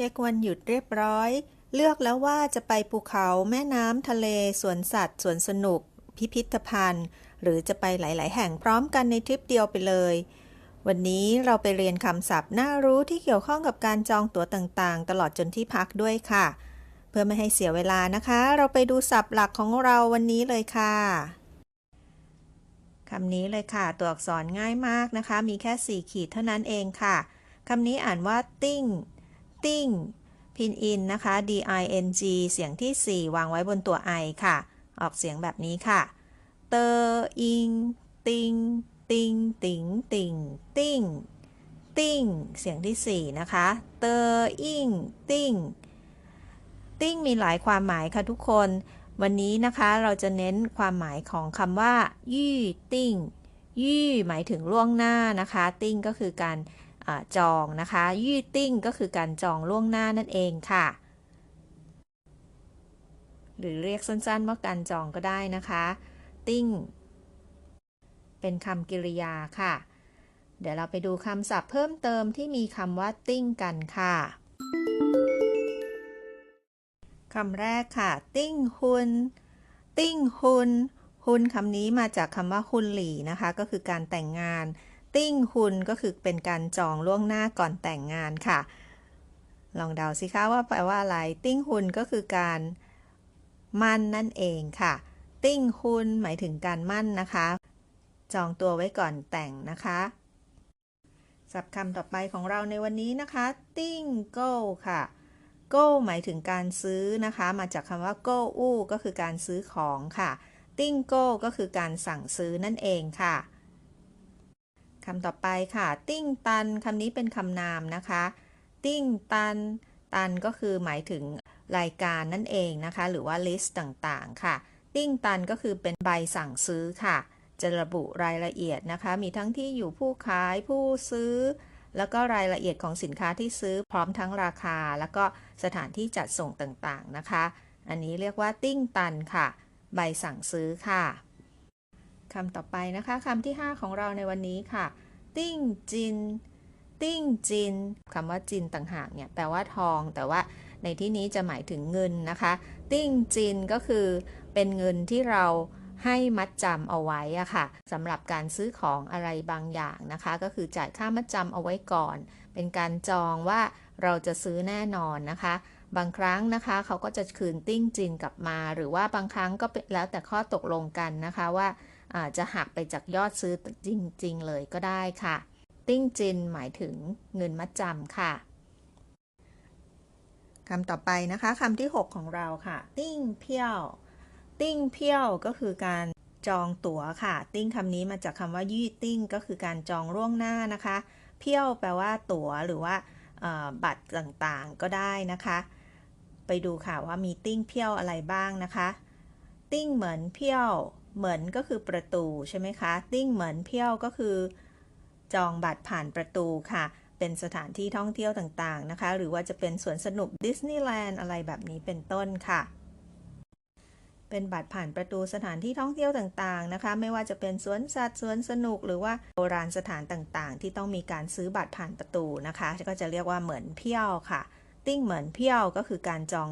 ช็ควันหยุดเรียบร้อย เลือกแล้วว่าจะไปภูเขาแม่น้ำทะเลสวนสัตว์สวนสนุก พิพิธภัณฑ์ หรือจะไปหลาย ๆ แห่งพร้อมกันในทริปเดียวไปเลย วันนี้เราไปเรียนคำศัพท์น่ารู้ที่เกี่ยวข้องกับการจองตั๋วต่าง ๆ ตลอดจนที่พักด้วยค่ะ เพื่อไม่ให้เสียเวลานะคะ เราไปดูศัพท์หลักของเราวันนี้เลยค่ะคำนี้เลยค่ะ ตัวอักษรง่ายมากนะคะ มีแค่ 4 ขีดเท่านั้นเองค่ะ คำนี้อ่านว่าติ้ง ติ้งพินอินนะคะ d i n g เสียงที่ 4 วางไว้บนตัว i ค่ะ ออกเสียงแบบนี้ค่ะ เตออิง ติง ติง ติง ติง ติ้งติ้งเสียงที่ 4 นะคะ เตออิง ติ้งติ้งมีหลายความหมายค่ะทุกคน วันนี้นะคะเราจะเน้นความหมายของคำว่า ยี่ ติ้งยี่หมายถึงล่วงหน้านะคะ ติ้งก็คือการ จองนะคะยี่ติ้งก็คือการจองล่วงหน้านั่นเองค่ะ หรือเรียกสั้นๆว่าการจองก็ได้นะคะ ติ้ง เป็นคำกริยาค่ะ เดี๋ยวเราไปดูคำศัพท์เพิ่มเติมที่มีคำว่าติ้งกันค่ะคำแรกค่ะ ติ้งฮุนติ้งฮุนฮุนคำนี้มาจากคำว่าฮุนหลี่นะคะ ก็คือการแต่งงาน ติ้งฮุนก็คือเป็นการจองล่วงหน้าก่อนแต่งงานค่ะ ลองเดาสิคะว่าแปลว่าอะไร ติ้งฮุนก็คือการมั่นนั่นเองค่ะ ติ้งฮุนหมายถึงการมั่นนะคะ จองตัวไว้ก่อนแต่งนะคะศัพท์คำต่อไปของเราในวันนี้นะคะ ติ้งโก้ค่ะ go หมายถึงการซื้อนะคะ มาจากคำว่า go อู้ก็คือการซื้อของค่ะ ติ้ง go ก็คือการสั่งซื้อนั่นเองค่ะ คำต่อไปค่ะ ติ้งตันคำนี้เป็นคำนามนะคะ ติ้งตัน ตันก็คือหมายถึงรายการนั่นเองนะคะ หรือว่า list ต่างๆ ค่ะ ติ้งตันก็คือเป็นใบสั่งซื้อค่ะ จะระบุรายละเอียดนะคะ มีทั้งที่อยู่ผู้ขายผู้ซื้อ แล้วก็รายละเอียดของสินค้าที่ซื้อพร้อมทั้งราคา แล้วก็สถานที่จัดส่งต่างๆนะคะ อันนี้เรียกว่าติ้งตันค่ะ ใบสั่งซื้อค่ะ คำต่อไปนะคะคำที่ 5 ของเราในวันนี้ค่ะ ติ้งจิน ติ้งจินคำว่าจินต่างหากเนี่ยแปลว่าทอง แต่ว่าในที่นี้จะหมายถึงเงินนะคะ ติ้งจินก็คือเป็นเงินที่เราให้มัดจำเอาไว้อะค่ะสำหรับการซื้อของอะไรบางอย่างนะคะ ก็คือจ่ายค่ามัดจำเอาไว้ก่อน เป็นการจองว่าเราจะซื้อแน่นอนนะคะ บางครั้งนะคะเขาก็จะคืนติ้งจินกลับมา หรือว่าบางครั้งก็แล้วแต่ข้อตกลงกันนะคะว่า จะหักไปจากยอดซื้อจริง ๆ เลยก็ได้ค่ะ ติ้งจินหมายถึงเงินมัดจำค่ะคำต่อไปนะคะคำที่ 6 ของเราค่ะ ติ้งเพี้ยว ติ้งเพี้ยวก็คือการจองตั๋วค่ะ ติ้งคำนี้มาจากคำว่ายี่ติ้งก็คือการจองล่วงหน้านะคะ เพี้ยวแปลว่าตั๋วหรือว่าบัตรต่างๆก็ได้นะคะ ไปดูค่ะว่ามีติ้งเพี้ยวอะไรบ้างนะคะ ติ้งเหมือนเพี้ยว เหมือนก็คือประตูใช่ไหมคะ ติ้งเหมือนเพี้ยวก็คือ จองบัตรผ่านประตูค่ะ เป็นสถานที่ท่องเที่ยวต่างๆนะคะ หรือว่าจะเป็นสวนสนุกดิสนีย์แลนด์อะไรแบบนี้เป็นต้นค่ะ เป็นบัตรผ่านประตูสถานที่ท่องเที่ยวต่างๆนะคะ ไม่ว่าจะเป็นสวนสัตว์สวนสนุกหรือว่าโบราณสถานต่างๆ ที่ต้องมีการซื้อบัตรผ่านประตูนะคะ ก็จะเรียกว่าเหมือนเพี้ยวค่ะ ติ้งเหมือนเพี้ยวก็คือการจอง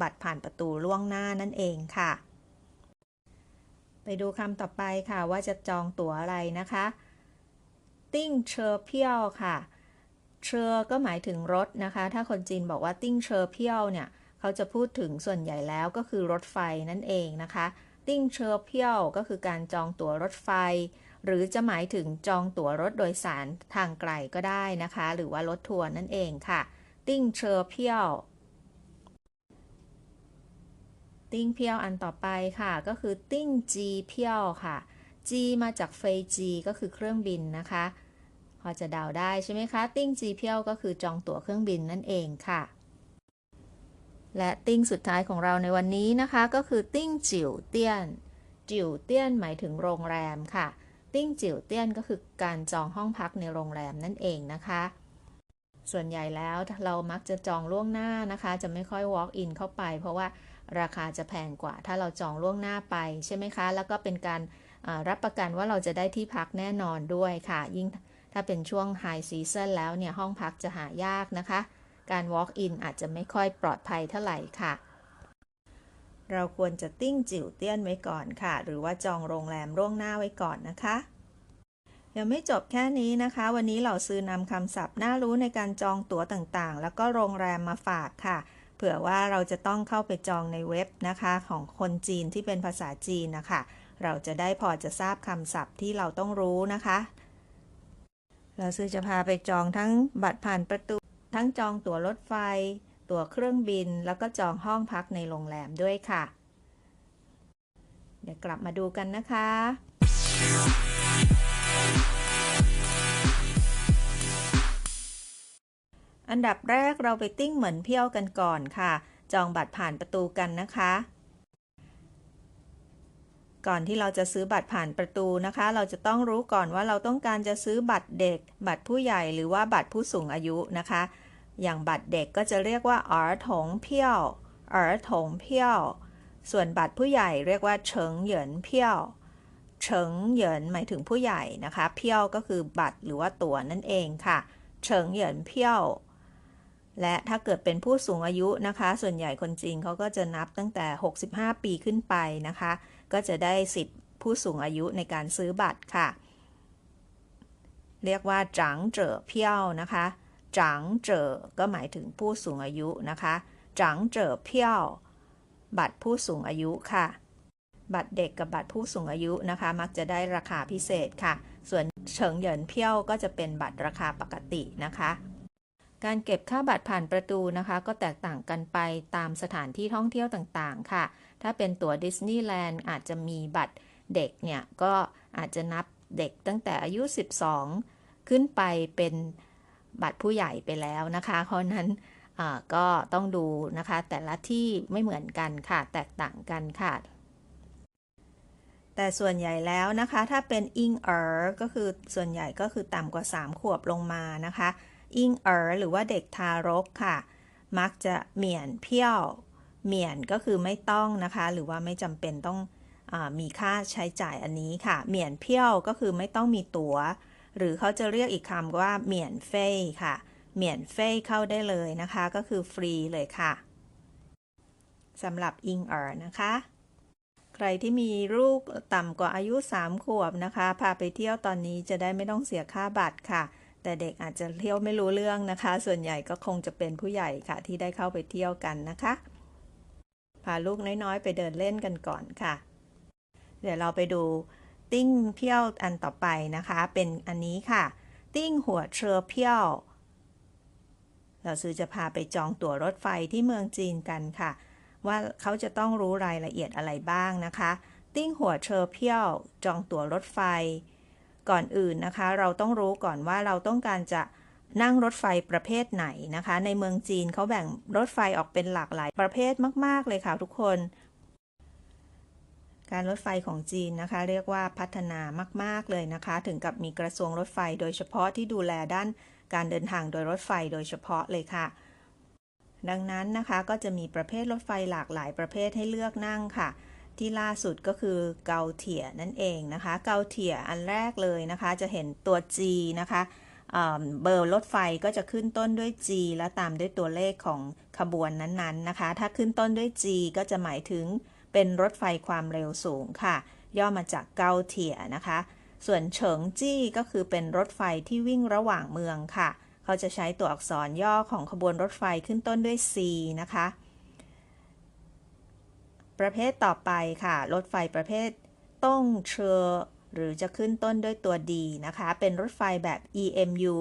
บัตรผ่านประตูล่วงหน้านั่นเองค่ะ ไปดูคำต่อไปค่ะว่าจะจองตั๋วอะไรนะคะ ติ้งเชอเพียวค่ะเชอก็หมายถึงรถนะคะ ถ้าคนจีนบอกว่าติ้งเชอเพียวเนี่ย เขาจะพูดถึงส่วนใหญ่แล้วก็คือรถไฟนั่นเองนะคะ ติ้งเชอเพียวก็คือการจองตั๋วรถไฟ หรือจะหมายถึงจองตั๋วรถโดยสารทางไกลก็ได้นะคะ หรือว่ารถทัวร์นั่นเองค่ะ ติ้งเชอเพียว ติ้งเพียวอันต่อไปค่ะ ก็คือติ้งจีเพียวค่ะจีมาจากเฟยจีก็คือเครื่องบินนะคะ พอจะเดาได้ใช่ไหมคะ ติ้งจีเพียวก็คือจองตั๋วเครื่องบินนั่นเองค่ะ และติ้งสุดท้ายของเราในวันนี้นะคะ ก็คือติ้งจิ๋วเตี้ยน จิ๋วเตี้ยนหมายถึงโรงแรมค่ะ ติ้งจิ๋วเตี้ยนก็คือการจองห้องพักในโรงแรมนั่นเองนะคะส่วนใหญ่แล้วเรามักจะจองล่วงหน้านะคะ จะไม่ค่อย walk in เข้าไป เพราะว่า ราคาจะแพงกว่า ถ้าเราจองล่วงหน้าไปใช่ไหมคะ แล้วก็เป็นการรับประกันว่าเราจะได้ที่พักแน่นอนด้วยค่ะ ยิ่งถ้าเป็นช่วง high season แล้วเนี่ย ห้องพักจะหายากนะคะ การ walk in อาจจะไม่ค่อยปลอดภัยเท่าไหร่ค่ะ เราควรจะติ้งจิ๋วเตี้ยนไว้ก่อนค่ะ หรือว่าจองโรงแรมล่วงหน้าไว้ก่อนนะคะยังไม่จบแค่นี้นะคะ วันนี้เราซื้อนำคำศัพท์น่ารู้ในการจองตั๋วต่างๆ แล้วก็โรงแรมมาฝากค่ะ เผื่อว่าเราจะต้องเข้าไปจองในเว็บนะคะ ของคนจีนที่เป็นภาษาจีนนะคะ เราจะได้พอจะทราบคำศัพท์ที่เราต้องรู้นะคะ เราซื้อจะพาไปจองทั้งบัตรผ่านประตู ทั้งจองตั๋วรถไฟ ตั๋วเครื่องบิน แล้วก็จองห้องพักในโรงแรมด้วยค่ะ เดี๋ยวกลับมาดูกันนะคะ อันดับแรกเราไปติ้งเหมือนเพี้ยวกันก่อนค่ะ จองบัตรผ่านประตูกันนะคะ ก่อนที่เราจะซื้อบัตรผ่านประตูนะคะ เราจะต้องรู้ก่อนว่าเราต้องการจะซื้อบัตรเด็ก บัตรผู้ใหญ่หรือว่าบัตรผู้สูงอายุนะคะ อย่างบัตรเด็กก็จะเรียกว่าอ๋อถงเพี้ยวอ๋อถงเพี้ยว ส่วนบัตรผู้ใหญ่เรียกว่าเฉิงเหยินเพี้ยวเฉิงเหยินหมายถึงผู้ใหญ่นะคะ เพี้ยวก็คือบัตรหรือว่าตั๋วนั่นเองค่ะ เฉิงเหยินเพี้ยว และถ้าเกิดเป็นผู้สูงอายุนะคะ ส่วนใหญ่คนจีนเขาก็จะนับตั้งแต่ 65 ปีขึ้นไปนะคะ ก็จะได้สิทธิ์ผู้สูงอายุในการซื้อบัตรค่ะ เรียกว่าจังเจ๋อเพี้ยวนะคะจังเจ๋อก็หมายถึงผู้สูงอายุนะคะจังเจ๋อเพี้ยวบัตรผู้สูงอายุค่ะ บัตรเด็กกับบัตรผู้สูงอายุนะคะ มักจะได้ราคาพิเศษค่ะ ส่วนเฉิงเหยินเพี้ยวก็จะเป็นบัตรราคาปกตินะคะ การเก็บค่าบัตรผ่านประตูนะคะ ก็แตกต่างกันไปตามสถานที่ท่องเที่ยวต่างๆ ค่ะ ถ้าเป็นตั๋วดิสนีย์แลนด์อาจจะมีบัตรเด็กเนี่ย ก็อาจจะนับเด็กตั้งแต่อายุ 12 ขึ้นไปเป็นบัตรผู้ใหญ่ไปแล้วนะคะเพราะนั้นก็ต้องดูนะคะ แต่ละที่ไม่เหมือนกันค่ะ แตกต่างกันค่ะ แต่ส่วนใหญ่แล้วนะคะ ถ้าเป็นอิงเอ๋อก็คือส่วนใหญ่ก็คือต่ำกว่า 3 ขวบลงมานะคะ อิงเอ๋อหรือว่าเด็กทารกค่ะ มักจะเหมียนเพี้ยวเหมียนก็คือไม่ต้องนะคะ หรือว่าไม่จำเป็นต้องอมีค่าใช้จ่ายอันนี้ค่ะ เหมียนเพี้ยวก็คือไม่ต้องมีตัว๋ว หรือเขาจะเรียกอีกคำว่าเหมียนเฟ่ค่ะ เหมียนเฟ่เข้าได้เลยนะคะ ก็คือฟรีเลยค่ะสำหรับอิงเอ๋อนะคะ ใครที่มีลูกต่ำกว่าอายุ 3 ขวบนะคะ พาไปเที่ยวตอนนี้จะได้ไม่ต้องเสียค่าบัตรค่ะ แต่เด็กอาจจะเที่ยวไม่รู้เรื่องนะคะ ส่วนใหญ่ก็คงจะเป็นผู้ใหญ่ค่ะ ที่ได้เข้าไปเที่ยวกันนะคะ พาลูกน้อยๆ ไปเดินเล่นกันก่อนค่ะ เดี๋ยวเราไปดูติ้งเพี้ยวอันต่อไปนะคะ เป็นอันนี้ค่ะ ติ้งหัวเชอเพี้ยว เราซื้อจะพาไปจองตั๋วรถไฟที่เมืองจีนกันค่ะ ว่าเขาจะต้องรู้รายละเอียดอะไรบ้างนะคะ ติ้งหัวเชอเพี้ยว จองตั๋วรถไฟ ก่อนอื่นนะคะ เราต้องรู้ก่อนว่าเราต้องการจะนั่งรถไฟประเภทไหนนะคะ ในเมืองจีนเขาแบ่งรถไฟออกเป็นหลากหลายประเภทมาก ๆ เลยค่ะทุกคน การรถไฟของจีนนะคะ เรียกว่าพัฒนามาก ๆ เลยนะคะ ถึงกับมีกระทรวงรถไฟโดยเฉพาะที่ดูแลด้านการเดินทางโดยรถไฟโดยเฉพาะเลยค่ะ ดังนั้นนะคะก็จะมีประเภทรถไฟหลากหลายประเภทให้เลือกนั่งค่ะ ที่ล่าสุดก็คือเกาเถียนั่นเองนะคะ เกาเถียอันแรกเลยนะคะ จะเห็นตัว G นะคะเบอร์รถไฟก็จะขึ้นต้นด้วย G แล้วตามด้วยตัวเลขของขบวนนั้นๆนะคะ ถ้าขึ้นต้นด้วย G ก็จะหมายถึงเป็นรถไฟความเร็วสูงค่ะ ย่อมาจากเกาเถียนะคะ ส่วนเฉิงจี้ก็คือเป็นรถไฟที่วิ่งระหว่างเมืองค่ะ เขาจะใช้ตัวอักษรย่อของขบวนรถไฟขึ้นต้นด้วย C นะคะ ประเภทต่อไปค่ะ รถไฟประเภทต้งเชอหรือจะขึ้นต้นด้วยตัว D นะคะ เป็นรถไฟแบบ EMU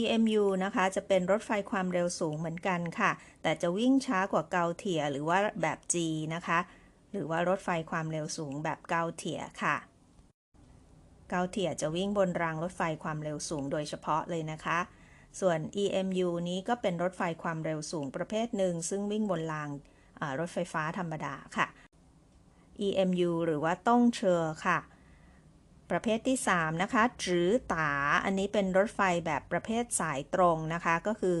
EMU นะคะจะเป็นรถไฟความเร็วสูงเหมือนกันค่ะ แต่จะวิ่งช้ากว่าเกาเทียหรือว่าแบบ G นะคะ หรือว่ารถไฟความเร็วสูงแบบเกาเทียค่ะ เกาเทียจะวิ่งบนรางรถไฟความเร็วสูงโดยเฉพาะเลยนะคะ ส่วน EMU นี้ก็เป็นรถไฟความเร็วสูงประเภทหนึ่ง ซึ่งวิ่งบนราง รถไฟฟ้าธรรมดาค่ะ EMU หรือว่าต้องเชอค่ะ ประเภทที่ 3 นะคะจือตา อันนี้เป็นรถไฟแบบประเภทสายตรงนะคะ ก็คือ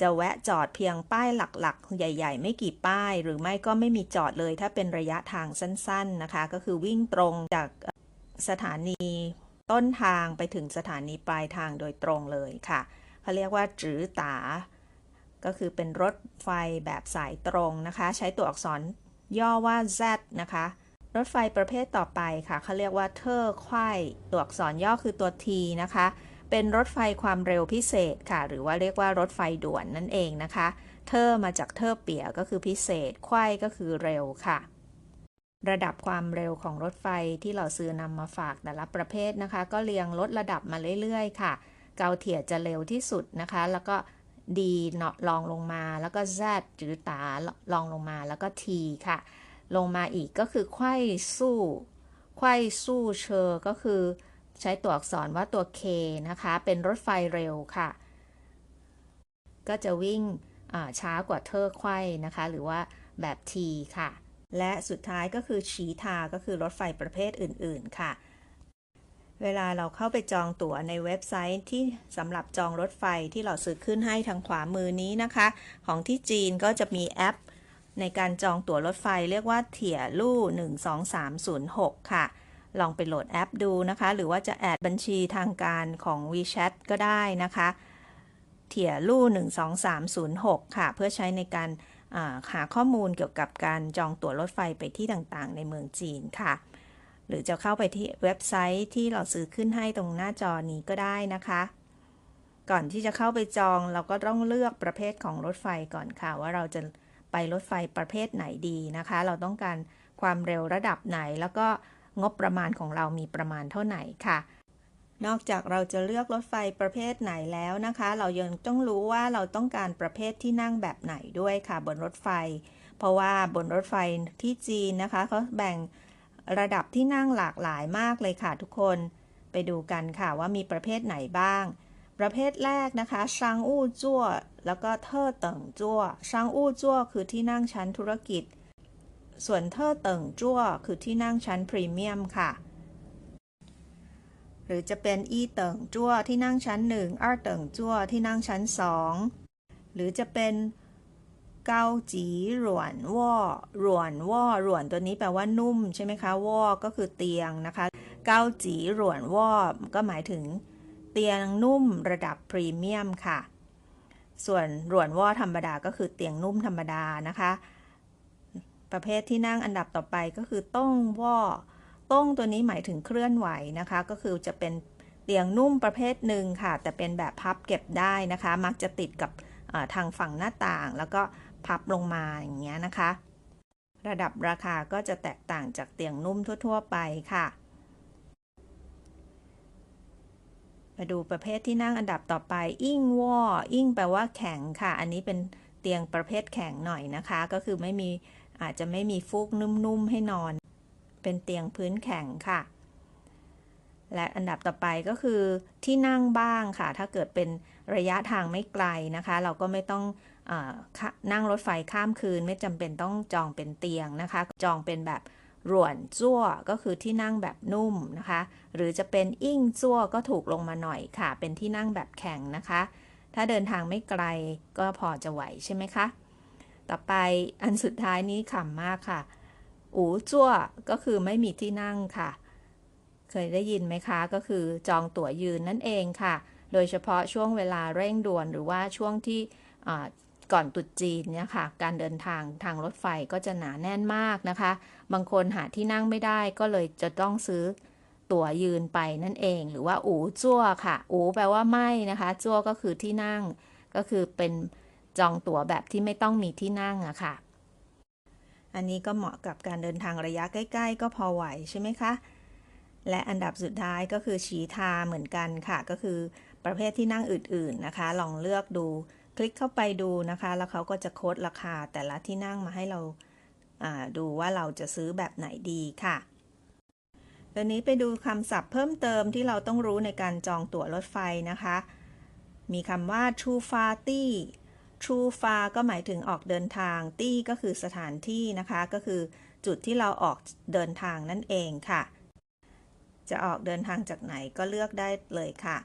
จะแวะจอดเพียงป้ายหลักๆ ใหญ่ ๆ ไม่กี่ป้าย หรือไม่ก็ไม่มีจอดเลย ถ้าเป็นระยะทางสั้น ๆนะคะ ก็คือวิ่งตรงจากสถานีต้นทางไปถึงสถานีปลายทางโดยตรงเลยค่ะ เขาเรียกว่าจือตา ก็คือเป็นรถไฟแบบสายตรงนะคะ ใช้ตัวอักษรย่อว่า Z นะคะ รถไฟประเภทต่อไปค่ะเขาเรียกว่าเทอร์ควายตัวอักษรย่อคือตัว T นะคะ เป็นรถไฟความเร็วพิเศษค่ะ หรือว่าเรียกว่ารถไฟด่วนนั่นเองนะคะ เทอร์มาจากเทอร์เปียก็คือพิเศษ ควายก็คือเร็วค่ะระดับความเร็วของรถไฟที่เราซื้อนำมาฝากแต่ละประเภทนะคะ ก็เรียงลดระดับมาเรื่อยๆ ค่ะ เกาเทียจะเร็วที่สุดนะคะ แล้วก็ ดีเนาะลองลงมาแล้วก็ Z หรือตาลองลงมาแล้วก็ T ค่ะ ลงมาอีกก็คือไข้สู้ไข้สู้เชอก็คือใช้ตัวอักษรว่าตัว K นะคะ เป็นรถไฟเร็วค่ะ ก็จะวิ่งช้ากว่าเทอร์ไข้นะคะ หรือว่าแบบ T ค่ะ และสุดท้ายก็คือฉีทาก็คือรถไฟประเภทอื่นๆค่ะ เวลาเราเข้าไปจองตั๋วในเว็บไซต์ที่สำหรับจองรถไฟที่เราซื้อขึ้นให้ทางขวามือนี้นะคะ ของที่จีนก็จะมีแอป ในการจองตั๋วรถไฟเรียกว่าเถี่ยลู่ 12306 ค่ะ ลองไปโหลดแอปดูนะคะ หรือว่าจะแอดบัญชีทางการของ WeChat ก็ได้นะคะ เถี่ยลู่ 12306 ค่ะ เพื่อใช้ในการหาข้อมูลเกี่ยวกับการจองตั๋วรถไฟไปที่ต่างๆ ในเมืองจีนค่ะ หรือจะเข้าไปที่เว็บไซต์ที่เราซื้อขึ้นให้ตรงหน้าจอนี้ก็ได้นะคะ ก่อนที่จะเข้าไปจองเราก็ต้องเลือกประเภทของรถไฟก่อนค่ะ ว่าเราจะไปรถไฟประเภทไหนดีนะคะ เราต้องการความเร็วระดับไหน แล้วก็งบประมาณของเรามีประมาณเท่าไหร่ค่ะ นอกจากเราจะเลือกรถไฟประเภทไหนแล้วนะคะ เรายังต้องรู้ว่าเราต้องการประเภทที่นั่งแบบไหนด้วยค่ะ บนรถไฟ เพราะว่าบนรถไฟที่จีนนะคะเขาแบ่ง ระดับที่นั่งหลากหลายมากเลยค่ะทุกคน ไปดูกันค่ะว่ามีประเภทไหนบ้าง ประเภทแรกนะคะชางอู้จั่วแล้วก็เทอเติ่งจั่วชางอู้จั่วคือที่นั่งชั้นธุรกิจ ส่วนเทอเติ่งจั่วคือที่นั่งชั้นพรีเมียมค่ะ หรือจะเป็นอีเติ่งจั่วที่นั่งชั้นหนึ่งอาเติ่งจั่วที่นั่งชั้นสองหรือจะเป็น เกาจีหลวนว่อหลวนว่อหลวนตัวนี้แปลว่านุ่มใช่ไหมคะว่อก็คือเตียงนะคะ เกาจีหลวนว่อก็หมายถึงเตียงนุ่มระดับพรีเมียมค่ะ ส่วนหลวนว่อธรรมดาก็คือเตียงนุ่มธรรมดานะคะ ประเภทที่นั่งอันดับต่อไปก็คือต้องว่อต้องตัวนี้หมายถึงเคลื่อนไหวนะคะ ก็คือจะเป็นเตียงนุ่มประเภทหนึ่งค่ะ แต่เป็นแบบพับเก็บได้นะคะ มักจะติดกับทางฝั่งหน้าต่างแล้วก็ พับลงมาอย่างเงี้ยนะคะ ระดับราคาก็จะแตกต่างจากเตียงนุ่มทั่ว ๆ ไปค่ะ มาดูประเภทที่นั่งอันดับต่อไป อิ้งวออิ้งแปลว่าแข็งค่ะ อันนี้เป็นเตียงประเภทแข็งหน่อยนะคะ ก็คือไม่มีอาจจะไม่มีฟูกนุ่มๆให้นอน เป็นเตียงพื้นแข็งค่ะ และอันดับต่อไปก็คือที่นั่งบ้างค่ะ ถ้าเกิดเป็นระยะทางไม่ไกลนะคะ เราก็ไม่ต้อง นั่งรถไฟข้ามคืนไม่จำเป็นต้องจองเป็นเตียงนะคะ จองเป็นแบบหลวนจั่วก็คือที่นั่งแบบนุ่มนะคะ หรือจะเป็นอิ่งจั่วก็ถูกลงมาหน่อยค่ะ เป็นที่นั่งแบบแข็งนะคะ ถ้าเดินทางไม่ไกลก็พอจะไหวใช่ไหมคะ ต่อไปอันสุดท้ายนี้ขำมากค่ะ อูจั่วก็คือไม่มีที่นั่งค่ะ เคยได้ยินไหมคะ ก็คือจองตั๋วยืนนั่นเองค่ะ โดยเฉพาะช่วงเวลาเร่งด่วนหรือว่าช่วงที่ ก่อนตรุษจีนเนี่ยค่ะ การเดินทางทางรถไฟก็จะหนาแน่นมากนะคะ บางคนหาที่นั่งไม่ได้ก็เลยจะต้องซื้อตั๋วยืนไปนั่นเอง หรือว่าอูจั่วค่ะ อูแปลว่าไม่นะคะจั่วก็คือที่นั่ง ก็คือเป็นจองตั๋วแบบที่ไม่ต้องมีที่นั่งอะค่ะ อันนี้ก็เหมาะกับการเดินทางระยะใกล้ ๆ ก็พอไหวใช่ไหมคะ และอันดับสุดท้ายก็คือฉีทาเหมือนกันค่ะ ก็คือประเภทที่นั่งอื่น ๆนะคะ ลองเลือกดู คลิกเข้าไปดูนะคะ แล้วเขาก็จะโค้ดราคาแต่ละที่นั่งมาให้เราาดูว่าเราจะซื้อแบบไหนดีค่ะตอนนี้ไปดูคำศัพท์เพิ่มเติมที่เราต้องรู้ในการจองตั๋วรถไฟนะคะ มีคำว่า true far ตี้ true far ก็หมายถึงออกเดินทาง ตี้ก็คือสถานที่นะคะ ก็คือจุดที่เราออกเดินทางนั่นเองค่ะ จะออกเดินทางจากไหนก็เลือกได้เลยค่ะ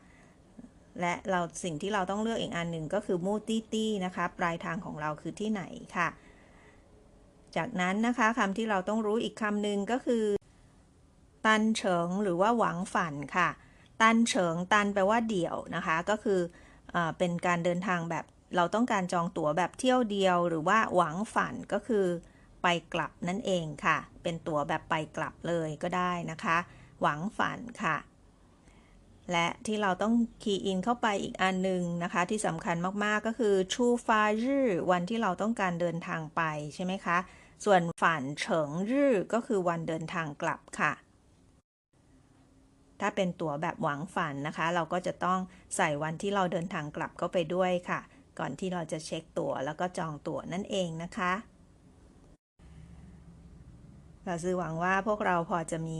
และเราสิ่งที่เราต้องเลือกอีกอันหนึ่งก็คือมูตี้ตี้นะคะปลายทางของเราคือที่ไหนค่ะ จากนั้นนะคะคำที่เราต้องรู้อีกคำหนึ่งก็คือ ตันเฉิงหรือว่าหวังฝันค่ะ ตันเฉิงตันแปลว่าเดี่ยวนะคะ ก็คืออเป็นการเดินทางแบบเราต้องการจองตั๋วแบบเที่ยวเดียว หรือว่าหวังฝันก็คือ ไปกลับนั่นเองค่ะ เป็นตั๋วแบบไปกลับเลยก็ได้นะคะ หวังฝันค่ะ และที่เราต้องคีย์อินเข้าไปอีกอันหนึ่งนะคะ ที่สำคัญมากๆก็คือชูฟารื่อวันที่เราต้องการเดินทางไปใช่ไหมคะ ส่วนฝันเฉิงรื่อก็คือวันเดินทางกลับค่ะ ถ้าเป็นตั๋วแบบหวังฝันนะคะ เราก็จะต้องใส่วันที่เราเดินทางกลับเข้าไปด้วยค่ะ ก่อนที่เราจะเช็คตั๋วแล้วก็จองตั๋วนั่นเองนะคะเราซื้อหวังว่าพวกเราพอจะมี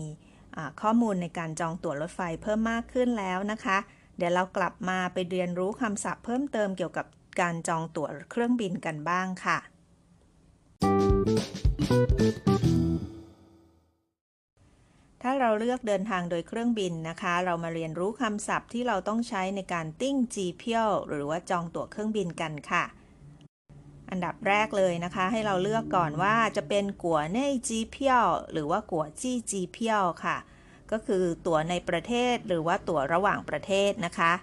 ข้อมูลในการจองตั๋วรถไฟเพิ่มมากขึ้นแล้วนะคะ เดี๋ยวเรากลับมาไปเรียนรู้คำศัพท์เพิ่มเติมเกี่ยวกับการจองตั๋วเครื่องบินกันบ้างค่ะ ถ้าเราเลือกเดินทางโดยเครื่องบินนะคะ เรามาเรียนรู้คำศัพท์ที่เราต้องใช้ในการติ้งจีเพียวหรือว่าจองตั๋วเครื่องบินกันค่ะ อันดับแรกเลยนะคะ ให้เราเลือกก่อนว่าจะเป็นกัวเน่จีเพียวหรือว่ากัวจี้จีเพียวค่ะ ก็คือตั๋วในประเทศหรือว่าตั๋วระหว่างประเทศนะคะ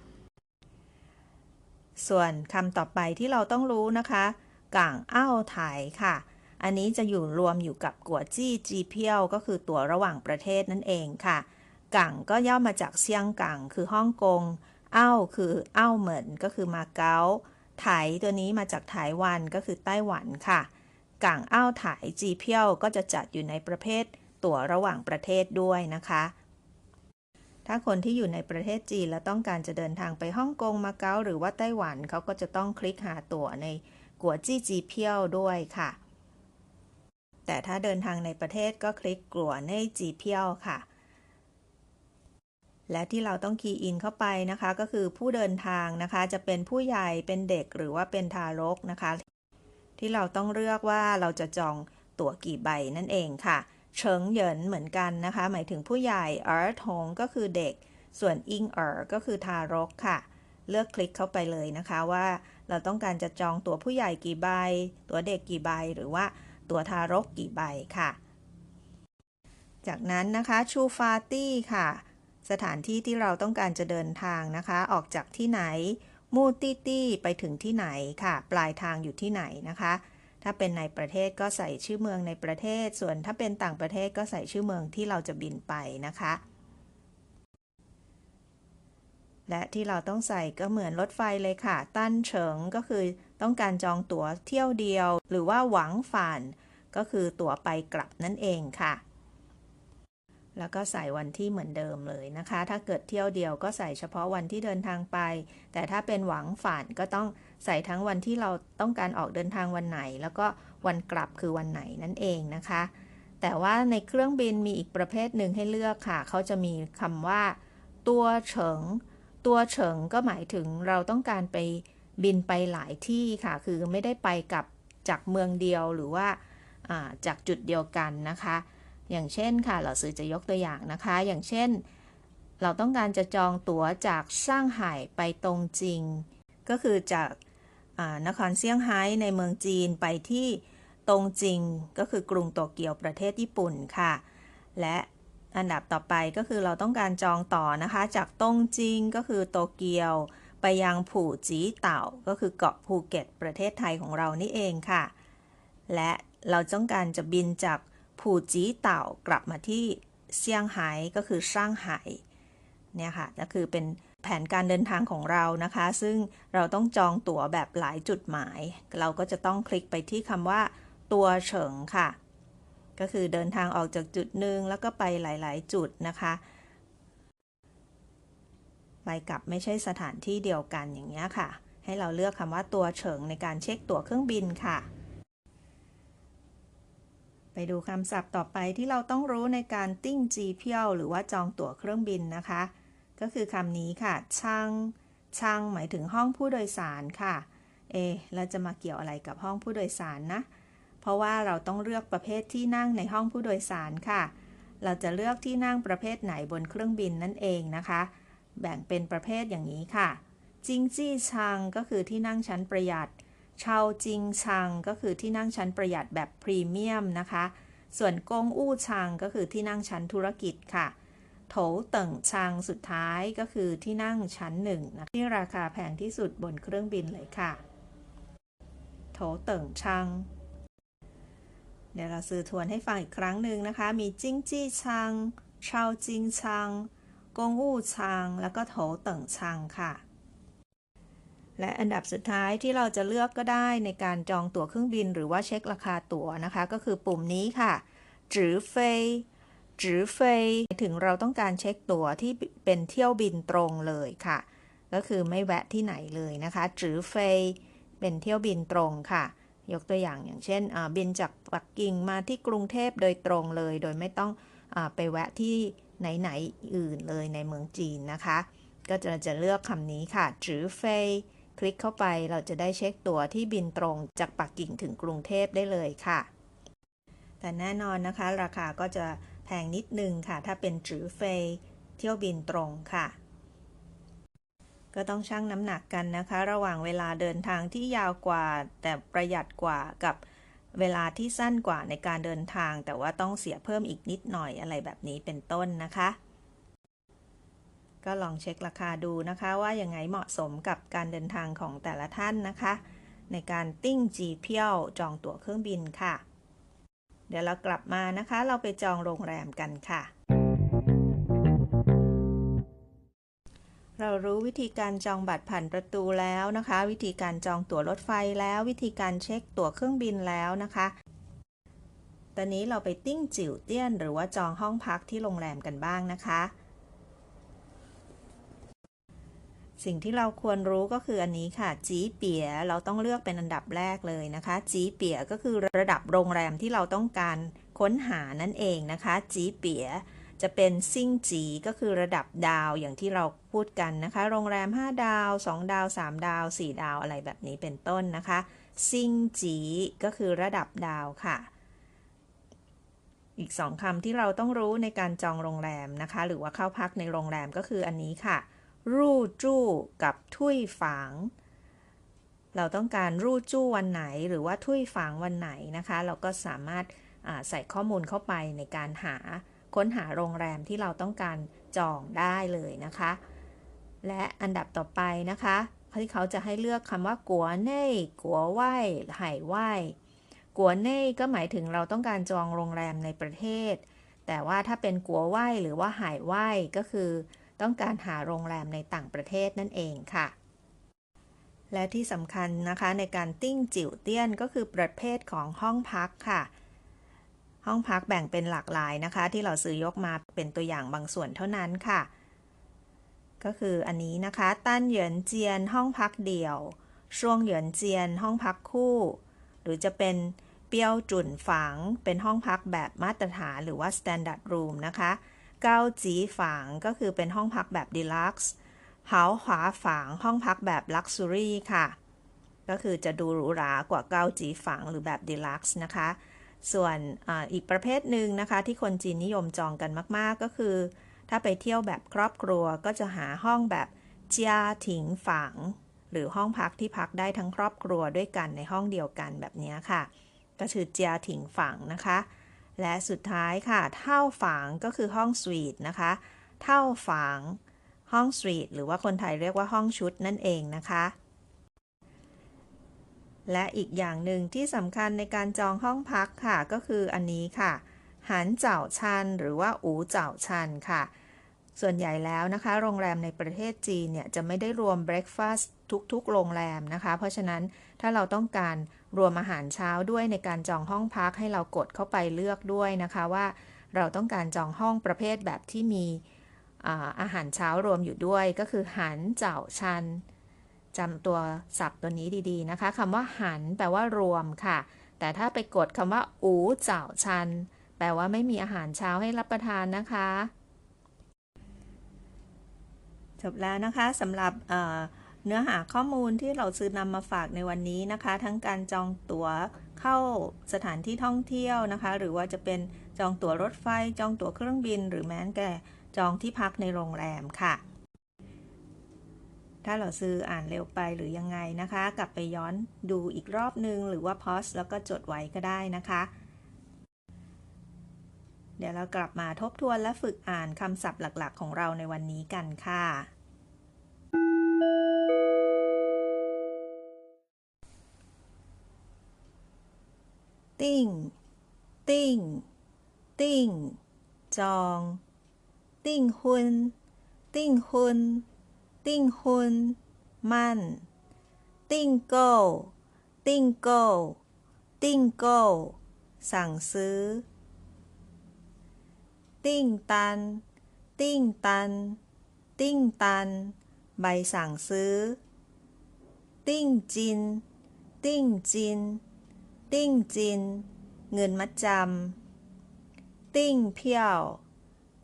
ส่วนคำต่อไปที่เราต้องรู้นะคะก่างอ้าวไถค่ะ อันนี้จะอยู่รวมอยู่กับกัวจี้จีเพียวก็คือตั๋วระหว่างประเทศนั่นเองค่ะกังก็ย่อมาจากเซียงกังคือฮ่องกงอ้าวคืออ้าวเหมินก็คือมาเก๊า ไถตัวนี้มาจากไต้หวันก็คือไต้หวันค่ะกังอ้าวไถจีเพียวก็จะจัดอยู่ในประเภทตั๋วระหว่างประเทศด้วยนะคะ ถ้าคนที่อยู่ในประเทศจีนแล้วต้องการจะเดินทางไปฮ่องกงมาเก๊าหรือว่าไต้หวันเขาก็จะต้องคลิกหาตั๋วในกัวจี้จีเพียวด้วยค่ะ แต่ถ้าเดินทางในประเทศก็คลิกกัวในจีเพียวค่ะ และที่เราต้องคีย์อินเข้าไปนะคะ ก็คือผู้เดินทางนะคะ จะเป็นผู้ใหญ่เป็นเด็กหรือว่าเป็นทารกนะคะ ที่เราต้องเลือกว่าเราจะจองตั๋วกี่ใบนั่นเองค่ะ เฉิงเหยินเหมือนกันนะคะ หมายถึงผู้ใหญ่เอ๋อทงก็คือเด็ก ส่วนอิงเอ๋อก็คือทารกค่ะ เลือกคลิกเข้าไปเลยนะคะว่าเราต้องการจะจองตั๋วผู้ใหญ่กี่ใบ ตั๋วเด็กกี่ใบ หรือว่าตั๋วทารกกี่ใบค่ะ จากนั้นนะคะชูฟาตี้ค่ะ สถานที่ที่เราต้องการจะเดินทางนะคะ ออกจากที่ไหน มูตี้ตี้ไปถึงที่ไหนค่ะ ปลายทางอยู่ที่ไหนนะคะ ถ้าเป็นในประเทศก็ใส่ชื่อเมืองในประเทศ ส่วนถ้าเป็นต่างประเทศก็ใส่ชื่อเมืองที่เราจะบินไปนะคะ และที่เราต้องใส่ก็เหมือนรถไฟเลยค่ะ ตั้นเฉิงก็คือต้องการจองตั๋วเที่ยวเดียว หรือว่าหวังฝันก็คือตั๋วไปกลับนั่นเองค่ะ แล้วก็ใส่วันที่เหมือนเดิมเลยนะคะ ถ้าเกิดเที่ยวเดียวก็ใส่เฉพาะวันที่เดินทางไป แต่ถ้าเป็นหวังฝันก็ต้องใส่ทั้งวันที่เราต้องการออกเดินทางวันไหน แล้วก็วันกลับคือวันไหนนั่นเองนะคะ แต่ว่าในเครื่องบินมีอีกประเภทหนึ่งให้เลือกค่ะ เขาจะมีคำว่า ตัวเฉิง ตัวเฉิงก็หมายถึงเราต้องการไปบินไปหลายที่ค่ะ คือไม่ได้ไปกับจากเมืองเดียวหรือว่าจากจุดเดียวกันนะคะ อย่างเช่นค่ะ เราซื้อจะยกตัวอย่างนะคะ อย่างเช่น เราต้องการจะจองตั๋วจากช่างไห่ไปตรงจริง ก็คือจากนครเซี่ยงไฮ้ในเมืองจีนไปที่ตรงจริง ก็คือกรุงโตเกียวประเทศญี่ปุ่นค่ะ และอันดับต่อไปก็คือเราต้องการจองต่อนะคะ จากตงจิงก็คือโตเกียว ไปยังผู่จีเต่า ก็คือเกาะภูเก็ตประเทศไทยของเรานี่เองค่ะ และเราต้องการจะบินจาก ผู่จีเต่ากลับมาที่เซี่ยงไฮ้ก็คือช่างไห่เนี่ยค่ะก็คือเป็นแผนการเดินทางของเรานะคะ ซึ่งเราต้องจองตั๋วแบบหลายจุดหมาย เราก็จะต้องคลิกไปที่คำว่า ตัวเฉิงค่ะ ก็คือเดินทางออกจากจุดหนึ่งแล้วก็ไปหลาย ๆ จุดนะคะไปกลับไม่ใช่สถานที่เดียวกันอย่างนี้ค่ะ ให้เราเลือกคำว่าตัวเฉิงในการเช็คตั๋วเครื่องบินค่ะ ดูคำศัพท์ต่อไปที่เราต้องรู้ในการติ้งจีเพียวหรือว่าจองตั๋วเครื่องบินนะคะ ก็คือคำนี้ค่ะ ช่าง ช่างหมายถึงห้องผู้โดยสารค่ะ เอเราจะมาเกี่ยวอะไรกับห้องผู้โดยสารนะ เพราะว่าเราต้องเลือกประเภทที่นั่งในห้องผู้โดยสารค่ะ เราจะเลือกที่นั่งประเภทไหนบนเครื่องบินนั่นเองนะคะ แบ่งเป็นประเภทอย่างนี้ค่ะจิงจี้ชังก็คือที่นั่งชั้นประหยัด เชาจิงชังก็คือที่นั่งชั้นประหยัดแบบพรีเมียมนะคะ ส่วนกงอู้ชังก็คือที่นั่งชั้นธุรกิจค่ะ โถเติ่งชังสุดท้ายก็คือที่นั่งชั้นหนึ่งนะที่ราคาแพงที่สุดบนเครื่องบินเลยค่ะ โถเติ่งชัง เดี๋ยวเราสื่อทวนให้ฟังอีกครั้งหนึ่งนะคะ มีจิ้งจี้ชังเชาจิงชัง กงอู้ชัง แล้วก็โถเติ่งชังค่ะ และอันดับสุดท้ายที่เราจะเลือกก็ได้ในการจองตั๋วเครื่องบิน หรือว่าเช็คราคาตั๋วนะคะ ก็คือปุ่มนี้ค่ะจือเฟยจือเฟยถึงเราต้องการเช็คตั๋วที่เป็นเที่ยวบินตรงเลยค่ะ ก็คือไม่แวะที่ไหนเลยนะคะจือเฟยเป็นเที่ยวบินตรงค่ะ ยกตัวอย่างอย่างเช่นบินจากปักกิ่งมาที่กรุงเทพโดยตรงเลย โดยไม่ต้องอไปแวะที่ไหนๆอื่นเลยในเมืองจีนนะคะ ก็จะจะเลือกคำนี้ค่ะจือเฟย คลิกเข้าไปเราจะได้เช็คตั๋วที่บินตรงจากปักกิ่งถึงกรุงเทพได้เลยค่ะ แต่แน่นอนนะคะ ราคาก็จะแพงนิดนึงค่ะ ถ้าเป็นจือเฟยเที่ยวบินตรงค่ะ ก็ต้องชั่งน้ำหนักกันนะคะ ระหว่างเวลาเดินทางที่ยาวกว่า แต่ประหยัดกว่ากับเวลาที่สั้นกว่าในการเดินทาง แต่ว่าต้องเสียเพิ่มอีกนิดหน่อยอะไรแบบนี้เป็นต้นนะคะ ก็ลองเช็คราคาดูนะคะว่ายังไงเหมาะสมกับการเดินทางของแต่ละท่านนะคะ ในการติ้งจีเพียวจองตั๋วเครื่องบินค่ะ เดี๋ยวเรากลับมานะคะ เราไปจองโรงแรมกันค่ะ เรารู้วิธีการจองบัตรผ่านประตูแล้วนะคะ วิธีการจองตั๋วรถไฟแล้ววิธีการเช็คตั๋วเครื่องบินแล้วนะคะ ตอนนี้เราไปติ้งจิ๋วเตี้ยน หรือว่าจองห้องพักที่โรงแรมกันบ้างนะคะ สิ่งที่เราควรรู้ก็คืออันนี้ค่ะจีเปียเราต้องเลือกเป็นอันดับแรกเลยนะคะจีเปียก็คือระดับโรงแรมที่เราต้องการค้นหานั่นเองนะคะจีเปียจะเป็นซิ่งจีก็คือระดับดาวอย่างที่เราพูดกันนะคะ โรงแรม 5 ดาว 2 ดาว 3 ดาว 4 ดาวอะไรแบบนี้เป็นต้นนะคะซิ่งจีก็คือระดับดาวค่ะ อีกสองคำที่เราต้องรู้ในการจองโรงแรมนะคะ หรือว่าเข้าพักในโรงแรมก็คืออันนี้ค่ะ รูจู้กับทุยฝาง เราต้องการรูจู้วันไหนหรือว่าทุยฝางวันไหนนะคะ เราก็สามารถใส่ข้อมูลเข้าไปในการหาค้นหาโรงแรมที่เราต้องการจองได้เลยนะคะ และอันดับต่อไปนะคะที่เขาจะให้เลือกคำว่ากัวเน่กัวไหวไห่ไหวกัวเน่ก็หมายถึงเราต้องการจองโรงแรมในประเทศ แต่ว่าถ้าเป็นกัวไหวหรือว่าไห่ไหวก็คือ ต้องการหาโรงแรมในต่างประเทศนั่นเองค่ะ และที่สำคัญนะคะในการติ้งจิ๋วเตี้ยนก็คือประเภทของห้องพักค่ะ ห้องพักแบ่งเป็นหลากหลายนะคะ ที่เราซื้อยกมาเป็นตัวอย่างบางส่วนเท่านั้นค่ะ ก็คืออันนี้นะคะตั้นเหยินเจียนห้องพักเดี่ยว ช่วงเหยินเจียนห้องพักคู่ หรือจะเป็นเปียวจุนฝังเป็นห้องพักแบบมาตรฐานหรือว่า standard room นะคะ เกาจีฝังก็คือเป็นห้องพักแบบ deluxe เหาขวาฝังห้องพักแบบ luxury ค่ะ ก็คือจะดูหรูหรากว่าเกาจีฝังหรือแบบ deluxe นะคะ ส่วนออีกประเภทหนึ่งนะคะ ที่คนจีนนิยมจองกันมาก ๆ ก็คือ ถ้าไปเที่ยวแบบครอบครัวก็จะหาห้องแบบเจียถิงฝังหรือห้องพักที่พักได้ทั้งครอบครัวด้วยกันในห้องเดียวกันแบบนี้ค่ะ ก็คือเจียถิงฝังนะคะ และสุดท้ายค่ะเท่าฝังก็คือห้องสวีทนะคะ เท่าฝังห้องสตรีทหรือว่าคนไทยเรียกว่าห้องชุดนั่นเองนะคะ และอีกอย่างหนึ่งที่สำคัญในการจองห้องพักค่ะ ก็คืออันนี้ค่ะหันเจ้าชันหรือว่าอูเจ้าชันค่ะ ส่วนใหญ่แล้วนะคะ โรงแรมในประเทศจีนเนี่ยจะไม่ได้รวมเบรคฟาสต์ทุกๆ โรงแรมนะคะ เพราะฉะนั้นถ้าเราต้องการ รวมอาหารเช้าด้วยในการจองห้องพักให้เรากดเข้าไปเลือกด้วยนะคะว่า เราต้องการจองห้องประเภทแบบที่มีอาหารเช้ารวมอยู่ด้วยก็คือหันเจ้าชันจำตัวศัพท์ตัวนี้ดีๆนะคะคำว่าหันแปลว่ารวมค่ะ แต่ถ้าไปกดคำว่าอูเจ้าชัน แปลว่าไม่มีอาหารเช้าให้รับประทานนะคะ จบแล้วนะคะสำหรับ เนื้อหาข้อมูลที่เราซื้อนำมาฝากในวันนี้นะคะ ทั้งการจองตั๋วเข้าสถานที่ท่องเที่ยวนะคะ หรือว่าจะเป็นจองตั๋วรถไฟ จองตั๋วเครื่องบิน หรือแม้แต่จองที่พักในโรงแรมค่ะ ถ้าเราซื้ออ่านเร็วไปหรือยังไงนะคะ กลับไปย้อนดูอีกรอบนึง หรือว่าพอสแล้วก็จดไว้ก็ได้นะคะ เดี๋ยวเรากลับมาทบทวนและฝึกอ่านคำศัพท์หลักๆ ของเราในวันนี้กันค่ะ ติ้งติ้งติ้งจองติ้งหุนติ้งหุนติ้งหุนมั่นติ้งโก้ติ้งโก้ติ้งโก้สั่งซื้อติ้งตันติ้งตันติ้งตันใบสั่งซื้อติ้งจิน ติ้งจิน เงินมัดจำ ติ้งเพียว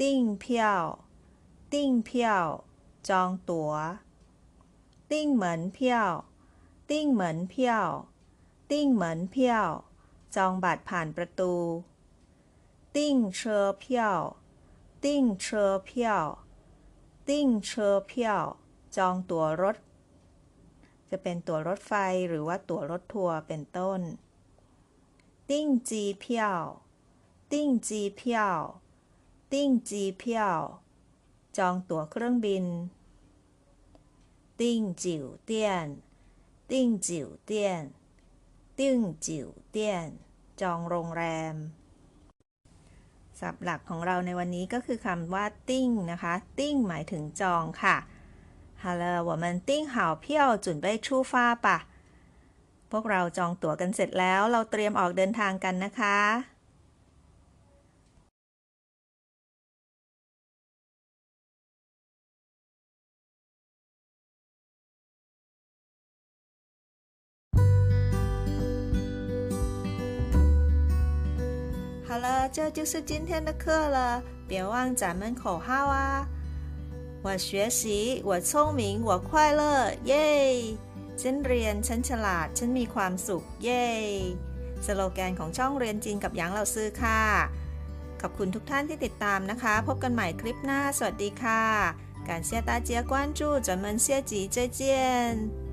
ติ้งเพียว ติ้งเพียว จองตัว๋ว ติ้งเหมือนเพียว ติ้งเหมือนเพียว ติ้งเหมือนเพียว จองบัตรผ่านประตู ติ้งเชอเพียว ติ้งเชอเพียว ติ้งเชอเพียว จองตั๋วรถจะเป็นตั๋วรถไฟหรือว่าตั๋วรถทัวร์เป็นต้น ติ้งจีเพียว ติ้งจีเพียว ติ้งจีเพียว จองตั๋วเครื่องบิน ติ้งจิ๋วเตี้ยน ติ้งจิ๋วเตี้ยน ติ้งจิ๋วเตี้ยน จองโรงแรม ศัพท์หลักของเราในวันนี้ก็คือคำว่าติ้งนะคะ ติ้งหมายถึงจองค่ะ好了我们订好票准备出发吧 พวกเราจองตั๋วกันเสร็จแล้ว เราเตรียมออกเดินทางกันนะคะ 好了，这就是今天的课了，别忘咱们口号啊！我学习，我聪明，我快乐，耶！ ฉันเรียน ฉันฉลาด ฉันมีความสุข เย้ สโลแกนของช่องเรียนจีนกับหยางเราซื้อค่ะ ขอบคุณทุกท่านที่ติดตามนะคะ พบกันใหม่คลิปหน้า สวัสดีค่ะการเสียตาเจียกว้านจู้จนเมันเสียจีเจียเจียน